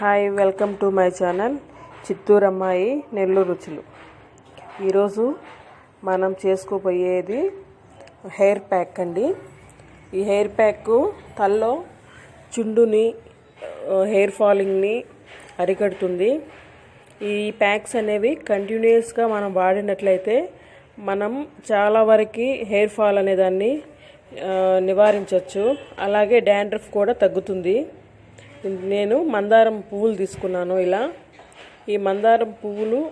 Hi welcome to my channel Chittoor అమ్మాయి నెల్లూరు రుచులు ఈరోజు మనం చేసుకోబోయేది హెయిర్ ప్యాక్ అండి. ఈ హెయిర్ ప్యాక్ తల్లో చుండుని హెయిర్ ఫాలింగ్ని అరికడుతుంది. ఈ ప్యాక్స్ అనేవి కంటిన్యూస్గా మనం వాడినట్లయితే మనం చాలా వరకు హెయిర్ ఫాల్ అనేదాన్ని నివారించవచ్చు అలాగే డాండ్రఫ్ కూడా తగ్గుతుంది. నేను మందారం పువ్వులు తీసుకున్నాను ఇలా. ఈ మందారం పువ్వులు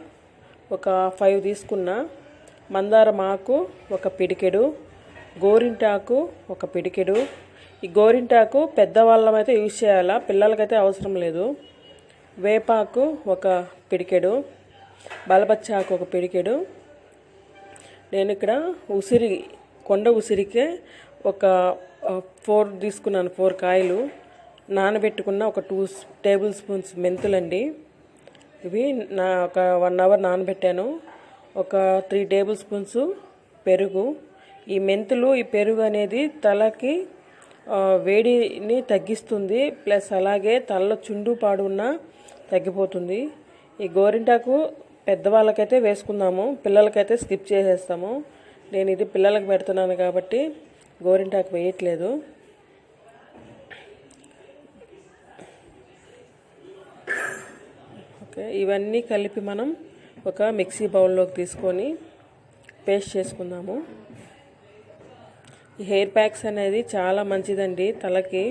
ఒక ఫైవ్ తీసుకున్నా. మందారం ఆకు ఒక పిడికెడు. గోరింటాకు ఒక పిడికెడు. ఈ గోరింటాకు పెద్దవాళ్ళమైతే యూజ్ చేయాలా? పిల్లలకైతే అవసరం లేదు. వేపాకు ఒక పిడికెడు. బలబచ్చాకు ఒక పిడికెడు. నేను ఇక్కడ ఉసిరి కొండ ఉసిరికే ఒక ఫోర్ తీసుకున్నాను ఫోర్ కాయలు. నానబెట్టుకున్న ఒక టూ టేబుల్ స్పూన్స్ మెంతులండి. ఇవి నా ఒక వన్ అవర్ నానబెట్టాను. ఒక త్రీ టేబుల్ స్పూన్స్ పెరుగు. ఈ మెంతులు ఈ పెరుగు అనేది తలకి వేడిని తగ్గిస్తుంది. ప్లస్ అలాగే తలలో చుండు పాడు ఉన్నా తగ్గిపోతుంది. ఈ గోరింటాకు పెద్దవాళ్ళకైతే వేసుకుందాము. పిల్లలకైతే స్కిప్ చేసేస్తాము. నేను ఇది పిల్లలకు పెడుతున్నాను కాబట్టి గోరింటాకు వేయట్లేదు. ఓకే? ఇవన్నీ కలిపి మనం ఒక మిక్సీ బౌల్లోకి తీసుకొని పేస్ట్ చేసుకుందాము. ఈ హెయిర్ ప్యాక్స్ అనేది చాలా మంచిదండి తలకి.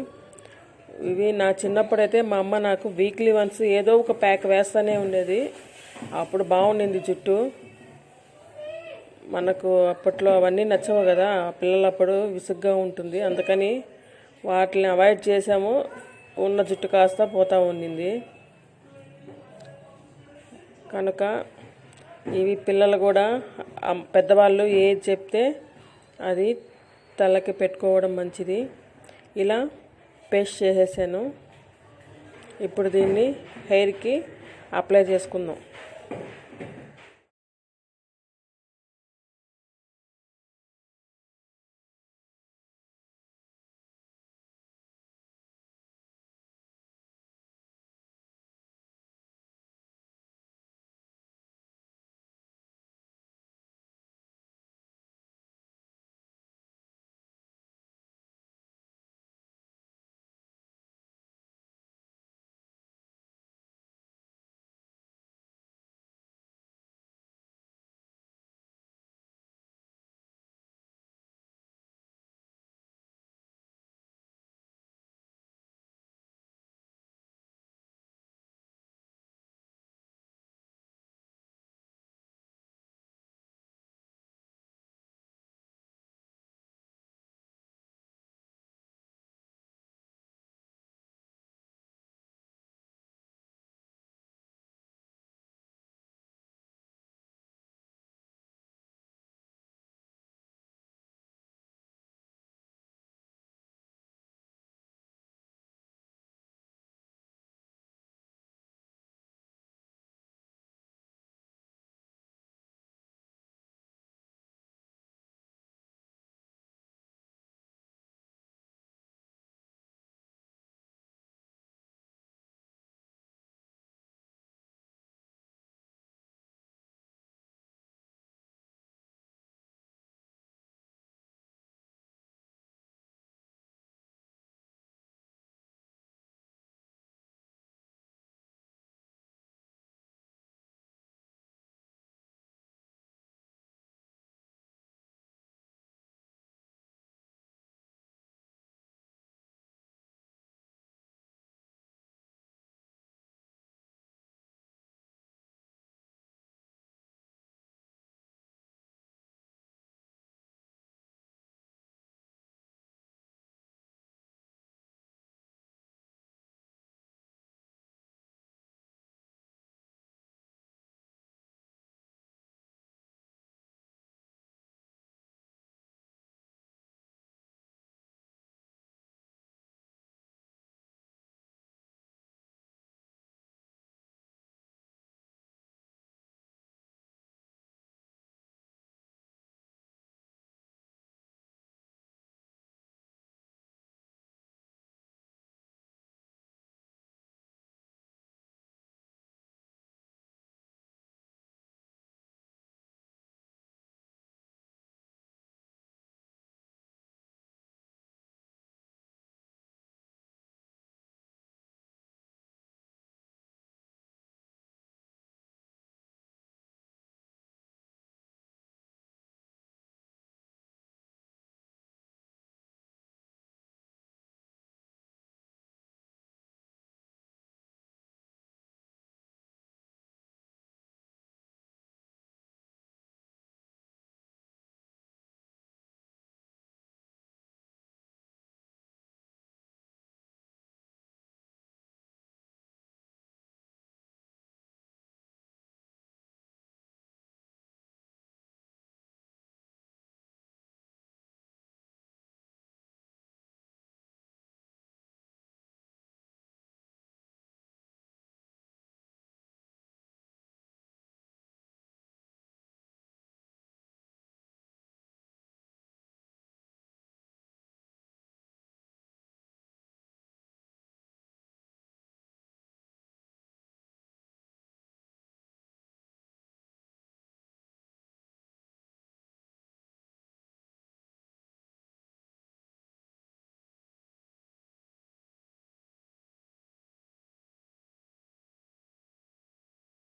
ఇవి నా చిన్నప్పుడైతే మా అమ్మ నాకు వీక్లీ వన్స్ ఏదో ఒక ప్యాక్ వేస్తూనే ఉండేది. అప్పుడు బాగుండింది జుట్టు. మనకు అప్పట్లో అవన్నీ నచ్చవు కదా పిల్లలప్పుడు విసుగ్గా ఉంటుంది. అందుకని వాటిని అవాయిడ్ చేసాము. ఉన్న జుట్టు కాస్త పోతా ఉండింది. కనుక ఇవి పిల్లలు కూడా పెద్దవాళ్ళు ఏది చెప్తే అది తలకి పెట్టుకోవడం మంచిది. ఇలా పేస్ట్ చేసేసాను. ఇప్పుడు దీన్ని హెయిర్కి అప్లై చేసుకుందాం.